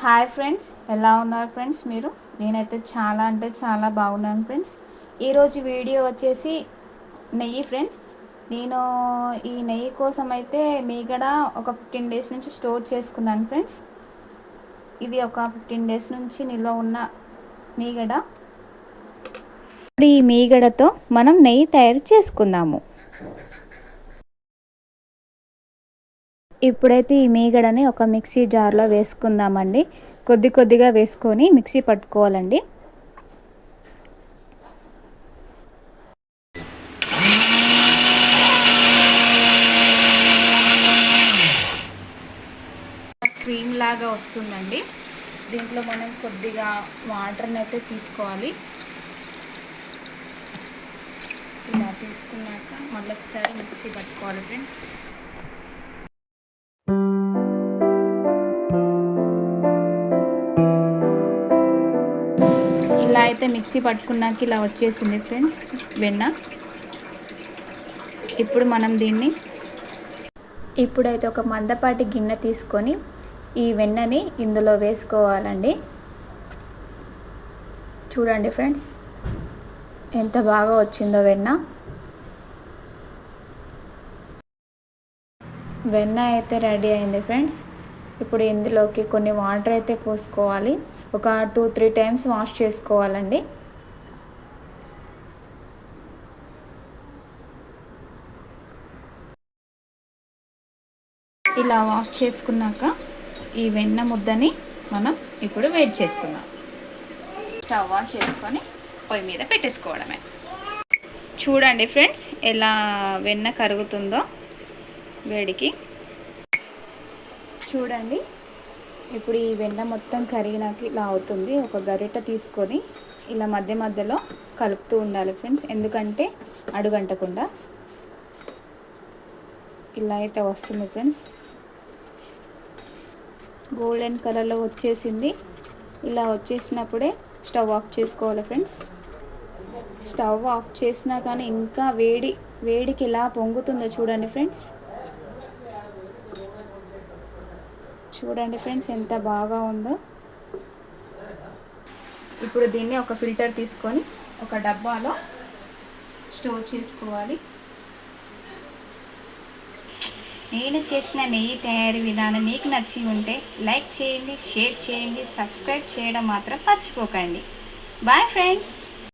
Hi friends ఎలా ఉన్నారు friends మీరు? నేనైతే చాలా అంటే చాలా బాగున్నాను ఫ్రెండ్స్ ఈరోజు వీడియో వచ్చేసి నెయ్యి ఫ్రెండ్స్ నేను ఈ నెయ్యి కోసం అయితే మీగడ ఒక ఫిఫ్టీన్ డేస్ నుంచి స్టోర్ చేసుకున్నాను ఫ్రెండ్స్ ఇది ఒక ఫిఫ్టీన్ డేస్ నుంచి నిల్వ ఉన్న మీగడ. ఇప్పుడు ఈ మీగడతో మనం నెయ్యి తయారు చేసుకుందాము. ఇప్పుడైతే ఈ మీగడని ఒక మిక్సీ జార్లో వేసుకుందామండి. కొద్ది కొద్దిగా వేసుకొని మిక్సీ పట్టుకోవాలండి. క్రీమ్ లాగా వస్తుందండి. దీంట్లో మనం కొద్దిగా వాటర్ని అయితే తీసుకోవాలి. ఇలా తీసుకున్నాక మళ్ళీ ఒకసారి మిక్సీ పట్టుకోవాలి ఫ్రెండ్స్. అయితే మిక్సీ పట్టుకున్నాక ఇలా వచ్చేసింది ఫ్రెండ్స్ వెన్న. ఇప్పుడు మనం దీన్ని ఇప్పుడైతే ఒక మందపాటి గిన్నె తీసుకొని ఈ వెన్నని ఇందులో వేసుకోవాలండి. చూడండి ఫ్రెండ్స్ ఎంత బాగా వచ్చిందో వెన్న. వెన్న అయితే రెడీ అయింది ఫ్రెండ్స్. ఇప్పుడు ఇందులోకి కొన్ని వాటర్ అయితే పోసుకోవాలి. ఒక టూ త్రీ టైమ్స్ వాష్ చేసుకోవాలండి. ఇలా వాష్ చేసుకున్నాక ఈ వెన్న ముద్దని మనం ఇప్పుడు వేడి చేసుకుందాం. స్టవ్ ఆన్ చేసుకొని పొయ్యి మీద పెట్టేసుకోవడమే. చూడండి ఫ్రెండ్స్ ఎలా వెన్న కరుగుతుందో వేడికి. చూడండి. ఇప్పుడు ఈ వెన్న మొత్తం కరిగినాక ఇలా అవుతుంది ఒక గరిట తీసుకొని ఇలా మధ్య మధ్యలో కలుపుతూ ఉండాలి ఫ్రెండ్స్. ఎందుకంటే అడుగంటకుండా ఇలా అయితే వస్తుంది ఫ్రెండ్స్. గోల్డెన్ కలర్లో వచ్చేసింది. ఇలా వచ్చేసినప్పుడే స్టవ్ ఆఫ్ చేసుకోవాలి ఫ్రెండ్స్. స్టవ్ ఆఫ్ చేసినా కానీ ఇంకా వేడి వేడికి ఎలా పొంగుతుందో చూడండి ఫ్రెండ్స్. చూడండి ఫ్రెండ్స్ ఎంత బాగా ఉందో. ఇప్పుడు దీన్ని ఒక ఫిల్టర్ తీసుకొని ఒక డబ్బాలో స్టోర్ చేసుకోవాలి. నేను చేసిన నెయ్యి తయారీ విధానం మీకు నచ్చి ఉంటే లైక్ చేయండి షేర్ చేయండి సబ్స్క్రైబ్ చేయడం మాత్రం మర్చిపోకండి. Bye friends!